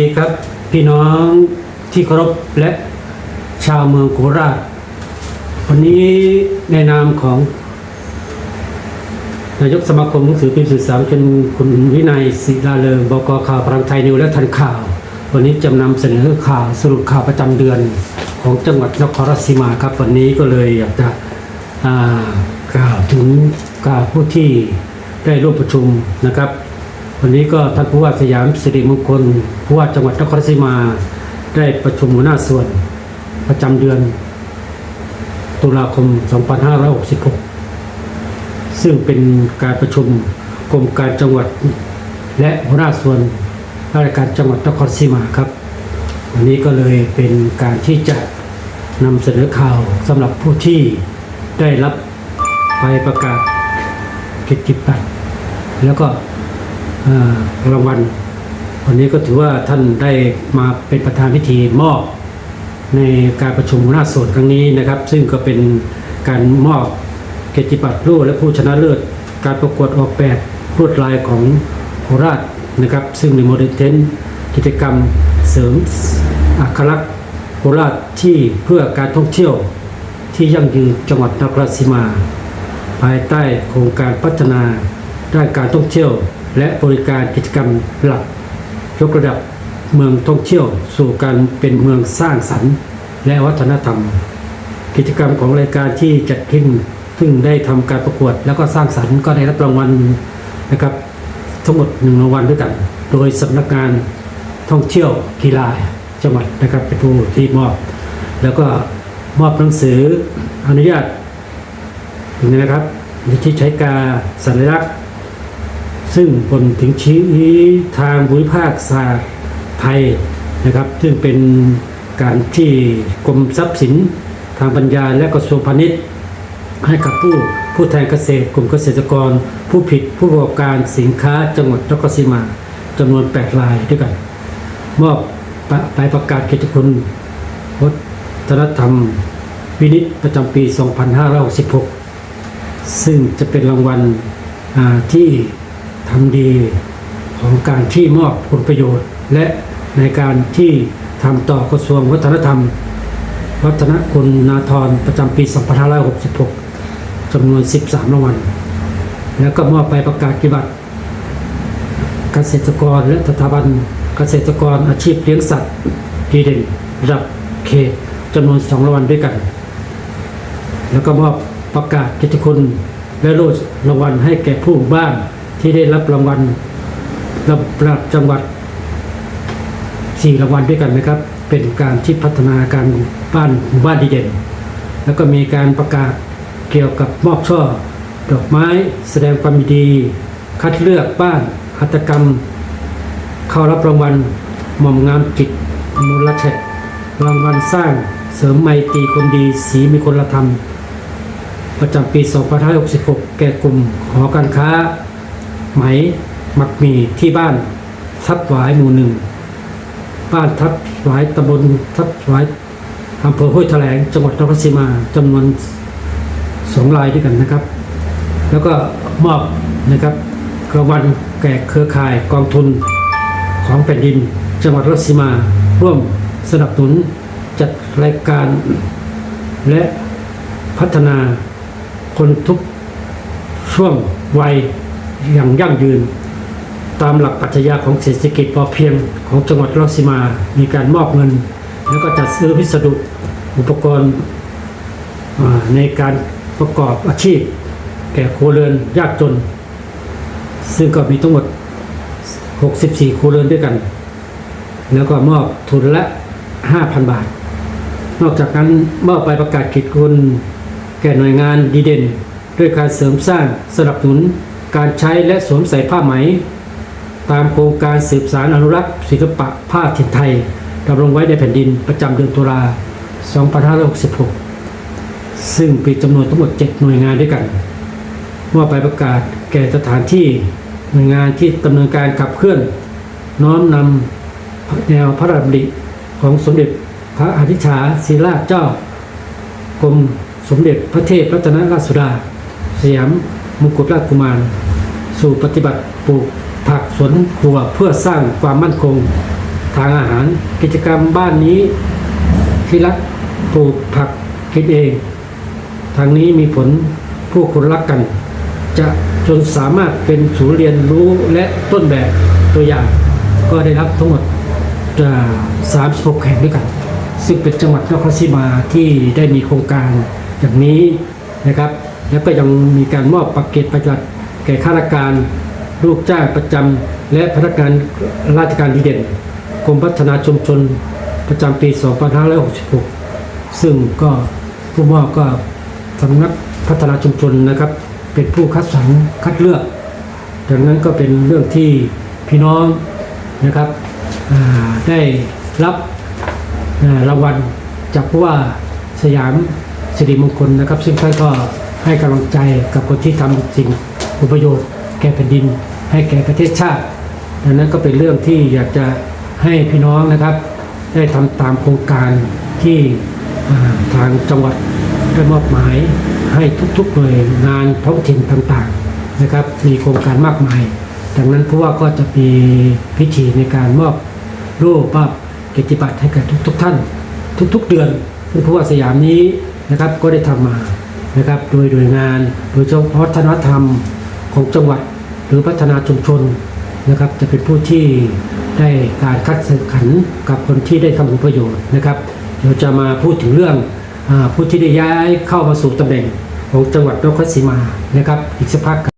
ดีครับ พี่น้องที่เคารพและชาวเมืองโคราช วันนี้ในนามของ นายกสมาคมหนังสือพิมพ์สื่อสารจนคุณวินัยศิลาเลิงบกข่าวพลังไทยนิวและทันข่าว วันนี้จะนำเสนอข่าวสรุปข่าวประจำเดือนของจังหวัดนครราชสีมาครับ วันนี้ก็เลยอยากจะกล่าวถึงกล่าวผู้ที่ได้ร่วมประชุมนะครับ วันนี้ก็ท่านผู้ว่าสยามสิริมงคลผู้ว่าจังหวัดนครราชสีมาได้ประชุมหัวหน้าส่วนประจำเดือน ตุลาคม 2566 ซึ่งเป็นการประชุมกรมการจังหวัด และหัวหน้าส่วนราชการจังหวัดนครศรีมาครับ วันนี้ก็เลยเป็นการที่จะนำเสนอข่าวสำหรับผู้ที่ได้รับใบประกาศกิจกิจบัตรแล้วก็ รางวัลวันนี้ก็ถือว่าท่านได้มาเป็นประธานพิธีมอบในการประชุมหัวหน้าส่วนครั้งนี้นะครับ ซึ่งก็เป็นการมอบเกียรติบัตรรุ่และผู้ชนะเลิศการประกวดออกแบบลวดลายของโคราชนะครับ ซึ่งในโมเดลเทนกิจกรรมเสริมอัครลักษณ์โคราชที่เพื่อการท่องเที่ยวที่ยั่งยืนจังหวัดนครราชสีมา ภายใต้โครงการพัฒนาด้านการท่องเที่ยว และบริการกิจกรรมหลัก ยกระดับเมืองท่องเที่ยว สู่การเป็นเมืองสร้างสรรค์ และวัฒนธรรม กิจกรรมของรายการที่จัดขึ้นซึ่งได้ทำการประกวดแล้วก็สร้างสรรค์ก็ได้รับรางวัลนะครับ ทั้งหมดหนึ่งรางวัลด้วยกัน โดยสำนักงานท่องเที่ยวกีฬาจังหวัดนะครับเป็นผู้ที่มอบ แล้วก็มอบหนังสืออนุญาตนี่นะครับที่ใช้การสัญลักษณ์ ซึ่งบนถึงชี้ทางภูมิภาคศาไทยนะครับ ซึ่งเป็นการที่กรมทรัพย์สินทางปัญญาและกระทรวงพาณิชย์ ให้กับผู้ผู้แทนเกษตรกลุ่มเกษตรกร ผู้ผิดผู้ประกอบการสินค้าจังหวัดนครศรีมาจำนวน8รายด้วยกัน มอบปะใบประกาศเกียรติคุณวัฒนธรรมวินิจประจำปี 2566 ซึ่งจะเป็นรางวัลที่ ทำดีของการที่มอบผลประโยชน์ และในการที่ทำต่อกระทรวงวัฒนธรรม วัฒนคุณนาธรประจำปี 2566จำนวน 13 รางวัล แล้วก็มอบไปประกาศกิจบัตรเกษตรกรและสถาบันเกษตรกรอาชีพเลี้ยงสัตว์ดีเด่นระดับเขตจำนวน 2 รางวัลด้วยกัน แล้วก็มอบประกาศกิจคุณและโล่รางวัลให้แก่ผู้บ้าน ที่ได้รับรางวัลระดับจังหวัดสี่รางวัลด้วยกันนะครับ เป็นการที่พัฒนาการบ้านหมู่บ้านดีเด่น แล้วก็มีการประกาศเกี่ยวกับมอบช่อดอกไม้แสดงความดี คัดเลือกบ้านหัตกรรม เข้ารับรางวัลหม่อมงามจิตมูลเชษรางวัลสร้างเสริมไมตรีคนดีสีมีคนละธรรม ประจำปี 2566 แก่กลุ่มหอการค้า ไหมหมักหมีที่บ้านทับหวายหมู่หนึ่ง บ้านทับหวายตำบลทับหวายอำเภอห้วยแถลงจังหวัดนครราชสีมาจำนวนสองรายด้วยกันนะครับ แล้วก็มอบนะครับรางวัลแก่เครือข่ายกองทุนของแผ่นดิน จังหวัดนครราชสีมา ร่วมสนับสนุนจัดรายการ และพัฒนาคนทุกช่วงวัย อย่างยั่งยืน ตามหลักปรัชญาของเศรษฐกิจพอเพียงของจังหวัดราชสีมา มีการมอบเงิน แล้วก็จัดซื้อพิสดุอุปกรณ์ในการประกอบอาชีพ แก่ครัวเรือนยากจน ซึ่งก็มีทั้งหมด 64ครัวเรือนด้วยกัน แล้วก็มอบทุนละ 5,000 บาท นอกจากนั้นมอบใบประกาศกิจคุณแก่หน่วยงานดีเด่น ด้วยการเสริมสร้างสนับสนุน การใช้และสวมใส่ผ้าไหม ตามโครงการสืบสารอนุรักษ์ศิลปะผ้าถิ่นไทยดำรงไว้ในแผ่นดินประจำเดือนตุลา 2566 ซึ่งมีจำนวนทั้งหมด 7 หน่วยงานด้วยกันมอบใบประกาศแก่สถานที่หน่วยงานที่ดำเนินการขับเคลื่อน น้อมนำแนวพระราชดำริของสมเด็จพระอธิชาศิราชเจ้ากรมสมเด็จพระเทพรัตนราชสุดา สยามมงกุฎราชกุมาร สู่ปฏิบัติปลูกผักสวนครัวเพื่อสร้างความมั่นคง ทางอาหารกิจกรรมบ้านนี้ ที่รักปลูกผักคิดเอง ทางนี้มีผลผู้คนรักกัน จะจนสามารถเป็นศูนย์เรียนรู้และต้นแบบตัวอย่าง ก็ได้รับทั้งหมดอ่า36 แห่งด้วยกัน ซึ่งเป็นจังหวัดนครศรีมาที่ได้มีโครงการอย่างนี้นะครับ แล้วก็ยังมีการมอบปักเกตประจัด แก่ข้าราชการลูกจ้างประจำและพนักงานราชการดีเด่นกรมพัฒนาชุมชนประจำปี 2566 ซึ่งก็ผู้มอบก็สำนักพัฒนาชุมชนนะครับ เป็นผู้คัดสรรคัดเลือก ดังนั้นก็เป็นเรื่องที่พี่น้องนะครับได้รับรางวัลจากผู้ว่าสยามสิริมงคลนะครับ ซึ่งท่านก็ให้กำลังใจกับคนที่ทำสิ่ง ผลประโยชน์แก่แผ่นดิน ให้แก่ประเทศชาติดังนั้นก็เป็นเรื่องที่อยากจะให้พี่น้องนะครับ ได้ทำตามโครงการที่ทางจังหวัดได้มอบหมายให้ทุกๆหน่วยงานท้องถิ่นต่างๆนะครับ มีโครงการมากมายดังนั้นผู้ว่าก็จะมีพิธีในการมอบรูปภาพเกียรติบัตรให้กับทุกๆท่าน ทุกๆเดือนซึ่งผู้ว่าสยามนี้นะครับก็ได้ทำมานะครับโดยหน่วยงานโดยเฉพาะวัฒนธรรม ของจังหวัดหรือพัฒนาชุมชนนะครับ จะเป็นผู้ที่ได้การคัดสรรขันกับคนที่ได้ทำผลประโยชน์นะครับ เดี๋ยวจะมาพูดถึงเรื่องอผู้ที่ได้ย้ายเข้ามาสู่ตำแหน่งของจังหวัดนครศรีมานะครับ อีกสักพัก